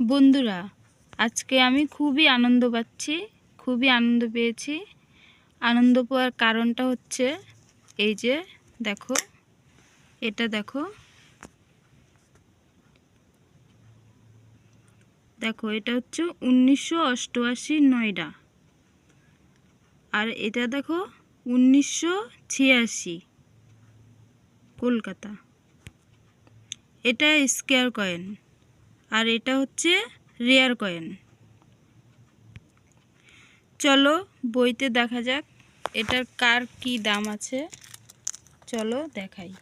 বন্ধুরা, আজকে আমি খুবই আনন্দ পাচ্ছি, খুবই আনন্দ পেয়েছি। আনন্দ পাওয়ার কারণটা হচ্ছে, এই যে দেখো, এটা দেখো। দেখো, এটা হচ্ছে উনিশশো অষ্টআশি নয়ডা। আর এটা দেখো, উনিশশো ছিয়াশি, কলকাতা। এটা স্কোয়ার কয়েন আর এটা হচ্ছে রেয়ার কয়েন চলো বইতে দেখা যাক, এটার কার কি দাম আছে। চলো দেখাই।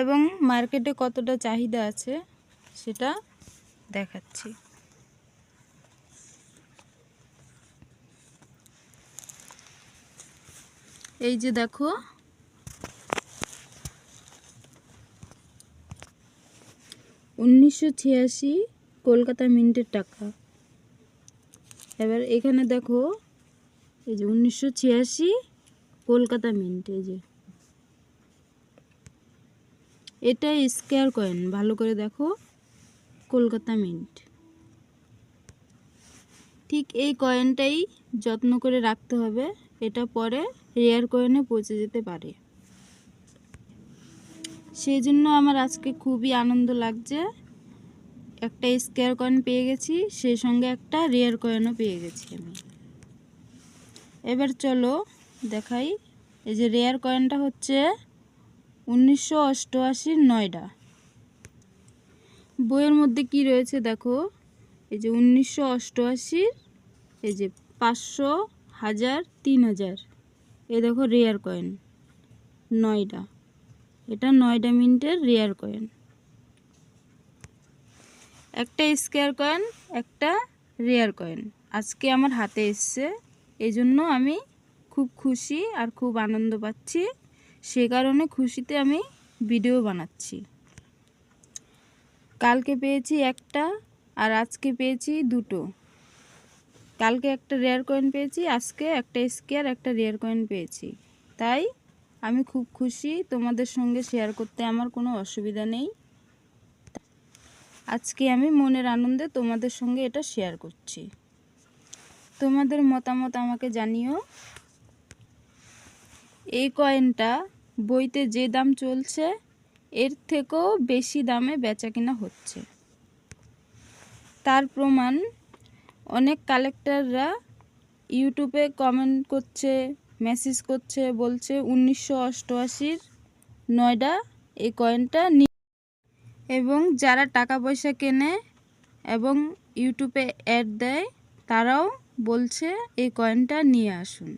এবং মার্কেটে কতটা চাহিদা আছে, সেটা দেখাচ্ছি। এই যে দেখো উনিশশো ছিয়াশি কলকাতা মিন্টের টাকা। এবার এখানে দেখো, এই যে উনিশশো ছিয়াশি কলকাতা মিন্ট, এই যে। এটা স্কোয়ার কয়েন, ভালো করে দেখো, কলকাতা মিন্ট। ঠিক এই কয়েনটাই যত্ন করে রাখতে হবে, এটা পরে রেয়ার কয়েনে পৌঁছে যেতে পারে। সেই জন্য আমার আজকে খুবই আনন্দ লাগছে। একটা স্কোয়ার কয়েন পেয়ে গেছি, সেই সঙ্গে একটা রেয়ার কয়েনও পেয়ে গেছি আমি। এবার চলো দেখাই, এই যে রেয়ার কয়েনটা হচ্ছে উনিশশো অষ্টআশির নয়ডা। বইয়ের মধ্যে কি রয়েছে দেখো, এই যে উনিশশো এই যে পাঁচশো হাজার, তিন হাজার, এই দেখো রেয়ার কয়েন নয়ডা। এটা নয়ডা মিনিটের রেয়ার কয়েন একটা স্কোয়ার কয়েন একটা রেয়ার কয়েন আজকে আমার হাতে এসছে এই জন্য আমি খুব খুশি আর খুব আনন্দ পাচ্ছি। সে কারণে খুশিতে আমি ভিডিও বানাচ্ছি। কালকে পেয়েছি একটা আর আজকে পেয়েছি দুটো। কালকে একটা রেয়ার কয়েন পেয়েছি, আজকে একটা স্কেয়ার একটা রেয়ার কয়েন পেয়েছি। তাই আমি খুব খুশি তোমাদের সঙ্গে শেয়ার করতে, আমার কোনো অসুবিধা নেই। আজকে আমি মনের আনন্দে তোমাদের সঙ্গে এটা শেয়ার করছি। তোমাদের মতামত আমাকে জানিও। এই কয়েনটা বইতে যে দাম চলছে, এর থেকেও বেশি দামে বেচা কিনা হচ্ছে। তার প্রমাণ অনেক কালেক্টররা ইউটিউবে কমেন্ট করছে মেসেজ করছে, বলছে উনিশশো অষ্টআশির নয়ডা এই কয়েনটা এবং যারা টাকা পয়সা কেনে এবং ইউটিউবে অ্যাড দেয়, তারাও বলছে এই কয়েনটা নিয়ে আসুন।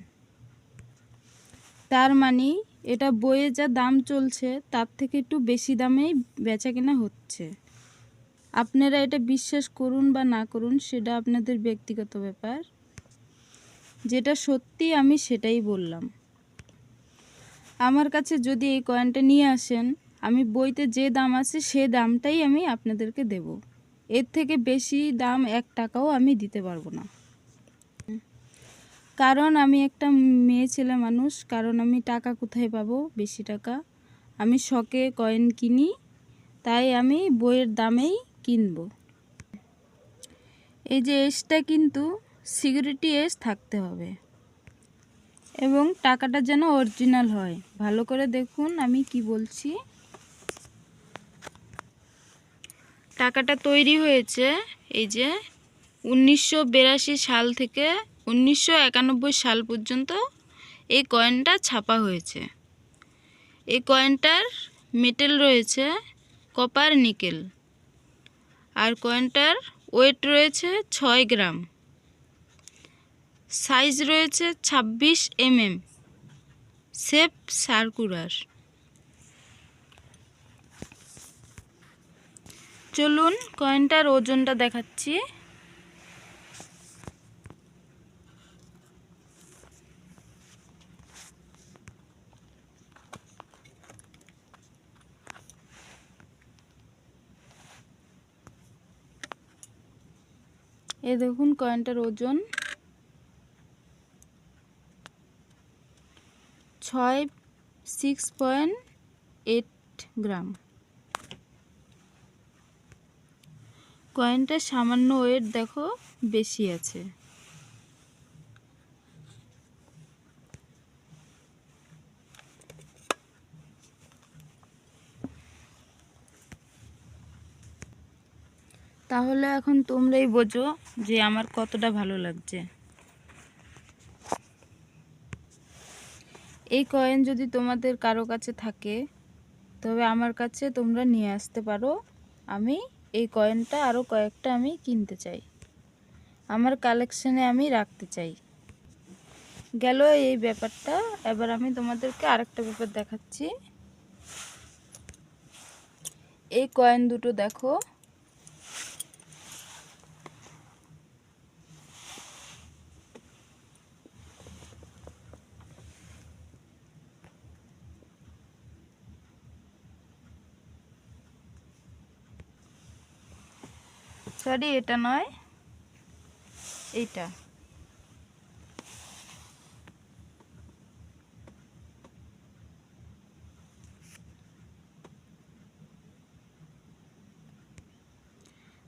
তার মানে এটা বইয়ে যা দাম চলছে, তার থেকে একটু বেশি দামেই বেচা কেনা হচ্ছে। আপনারা এটা বিশ্বাস করুন বা না করুন, সেটা আপনাদের ব্যক্তিগত ব্যাপার। যেটা সত্যি আমি সেটাই বললাম। আমার কাছে যদি এই কয়েনটা নিয়ে আসেন, আমি বইতে যে দাম আছে সে দামটাই আমি আপনাদেরকে দেব। এর থেকে বেশি দাম এক টাকাও আমি দিতে পারব না। কারণ আমি একটা মেয়ে ছেলে মানুষ, কারণ আমি টাকা কোথায় পাবো? বেশি টাকা। আমি শখে কয়েন কিনি, তাই আমি বইয়ের দামেই কিনবো। এই যে এসটা কিন্তু সিকিউরিটি এস থাকতে হবে। এবং টাকাটা যেন অরিজিনাল হয়। ভালো করে দেখুন আমি কি বলছি। টাকাটা তৈরি হয়েছে এই যে উনিশশো বিরাশি সাল থেকে উনিশশো একানব্বই সাল পর্যন্ত এই কয়েনটা ছাপা হয়েছে। এই কয়েনটার মেটেল রয়েছে কপার নিকেল। আর কয়েনটার ওয়েট রয়েছে ছয় গ্রাম। সাইজ রয়েছে ছাব্বিশ এমএম। Safe circular. চলুন কয়েনটার ওজনটা দেখাচ্ছি। এ দেখুন কয়েনটার ওজন। ছয় সিক্স পয়েন্ট এইট গ্রাম। কয়েনটা সামান্য ওয়েট দেখো বেশি আছে। তাহলে এখন তোমরাই বোঝো যে আমার কতটা ভালো লাগছে। এই কয়েন যদি তোমাদের কারও কাছে থাকে, তবে আমার কাছে তোমরা নিয়ে আসতে পারো। আমি এই কয়েনটা আরও কয়েকটা আমি কিনতে চাই। আমার কালেকশানে আমি রাখতে চাই। গেল এই ব্যাপারটা। এবার আমি তোমাদেরকে আরেকটা ব্যাপার দেখাচ্ছি। এই কয়েন দুটো দেখো। সরি, এটা নয়। এইটা।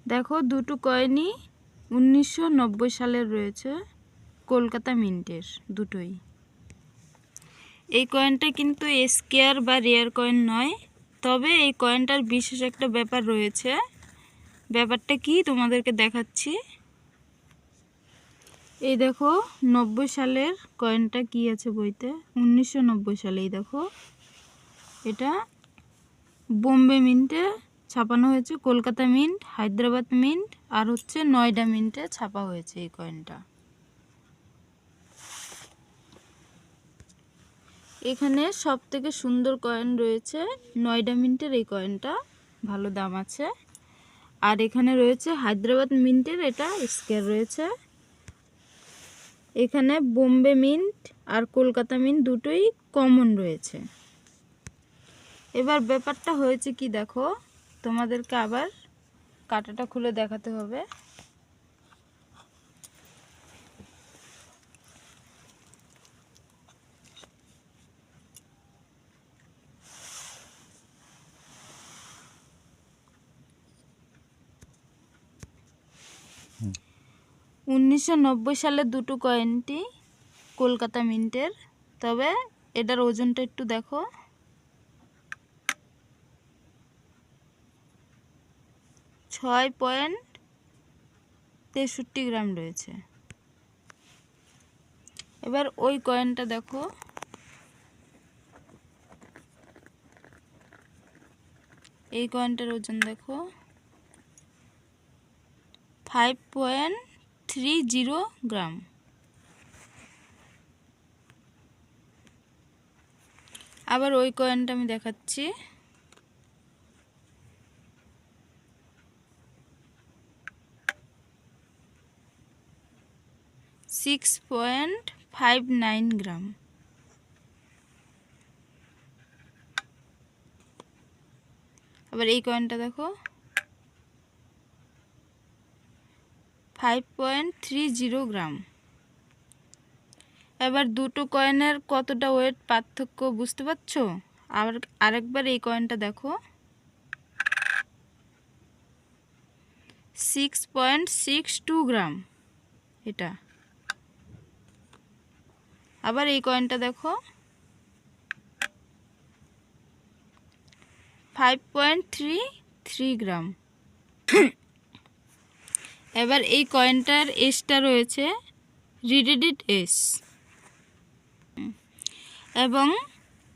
দেখো, দুটো কয়েনই উনিশশো নব্বই সালের রয়েছে কলকাতা মিন্টের, দুটোই। এই কয়েনটা কিন্তু স্কেয়ার বা রেয়ার কয়েন নয়, তবে এই কয়েনটার বিশেষ একটা ব্যাপার রয়েছে। ব্যাপারটা কি তোমাদেরকে দেখাচ্ছি? এই দেখো, নব্বই সালের কয়েনটা কি আছে বইতে? উনিশশো নব্বই সালে, এই দেখো। এটা বোম্বে মিন্টে ছাপানো হয়েছে, কলকাতা মিন্ট হায়দ্রাবাদ মিন্ট আর হচ্ছে নয়ডা মিন্টে ছাপা হয়েছে এই কয়েনটা এখানে সব থেকে সুন্দর কয়েন রয়েছে, নয়ডা মিন্টের এই কয়েনটা ভালো দাম আছে। আর এখানে রয়েছে হায়দ্রাবাদ মিন্টের, এটা স্কেল রয়েছে। এখানে বোম্বে মিন্ট আর কলকাতা মিন্ট দুটোই কমন রয়েছে। এবার ব্যাপারটা হয়েছে কি দেখো, তোমাদেরকে আবার কাটাটা খুলে দেখাতে হবে। উনিশশো সালের দুটো কয়েনটি কলকাতা মিন্টের। তবে এটার ওজনটা একটু দেখো। ছয় পয়েন্ট তেষট্টি গ্রাম রয়েছে। এবার ওই কয়েনটা দেখো। এই কয়েনটার ওজন দেখো। Five point three zero gram আবার ওই কয়েনটা আমি দেখাচ্ছি। Six point five nine gram আবার এই কয়েনটা দেখো। Five point three zero gram. এবার দুটো কয়েনের কতটা ওয়েট পার্থক্য বুঝতে পারছ? আর আরেকবার এই কয়েনটা দেখো। Six point six two gram এটা। আবার এই কয়েনটা দেখো। Five point three three gram. এবার এই কয়েনটার এসটা রয়েছে রিডেডিড এস এবং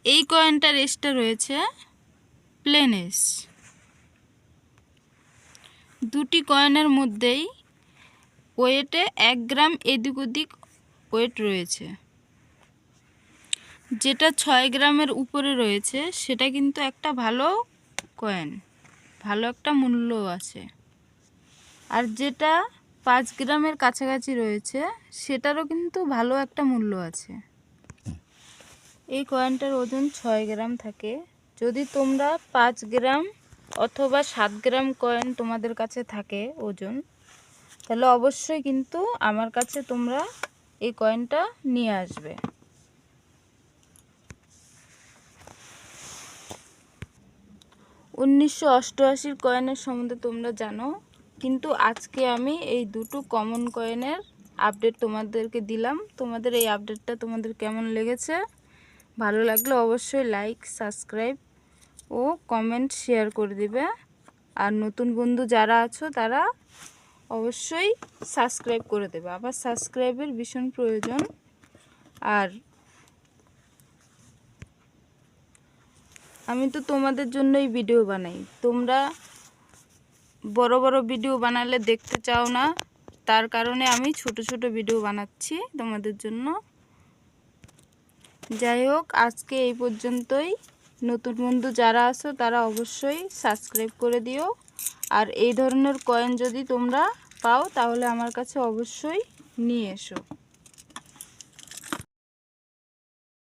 এই কয়েনটার এসটা রয়েছে প্লেন এস দুটি কয়েনের মধ্যেই ওয়েটে এক গ্রাম এদিক ওদিক ওয়েট রয়েছে। যেটা ছয় গ্রামের উপরে রয়েছে, সেটা কিন্তু একটা ভালো কয়েন ভালো একটা মূল্য আছে। আর যেটা পাঁচ গ্রামের কাছাকাছি রয়েছে, সেটারও কিন্তু ভালো একটা মূল্য আছে। এই কয়েনটার ওজন ছয় গ্রাম থাকে। যদি তোমরা পাঁচ গ্রাম অথবা সাত গ্রাম কয়েন তোমাদের কাছে থাকে ওজন, তাহলে অবশ্যই কিন্তু আমার কাছে তোমরা এই কয়েনটা নিয়ে আসবে। উনিশশো অষ্টআশির কয়েনের সম্বন্ধে তোমরা জানো কিন্তু আজকে আমি এই দুটো কমন কয়েনের আপডেট তোমাদেরকে দিলাম। তোমাদের এই আপডেটটা তোমাদের কেমন লেগেছে? ভালো লাগলে অবশ্যই লাইক সাবস্ক্রাইব ও কমেন্ট শেয়ার করে দিবে। আর নতুন বন্ধু যারা আছো, তারা অবশ্যই সাবস্ক্রাইব করে দেবে। আবার সাবস্ক্রাইবের ভীষণ প্রয়োজন। আর আমি তো তোমাদের জন্যই ভিডিও বানাই। তোমরা বড় বড় ভিডিও বানালে দেখতে চাও না, তার কারণে আমি ছোট ছোট ভিডিও বানাচ্ছি তোমাদের জন্য। যাই হোক, আজকে এই পর্যন্তই। নতুন বন্ধু যারা আছো, তারা অবশ্যই সাবস্ক্রাইব করে দিও। আর এই ধরনের কয়েন যদি তোমরা পাও, তাহলে আমার কাছে অবশ্যই নিয়ে এসো।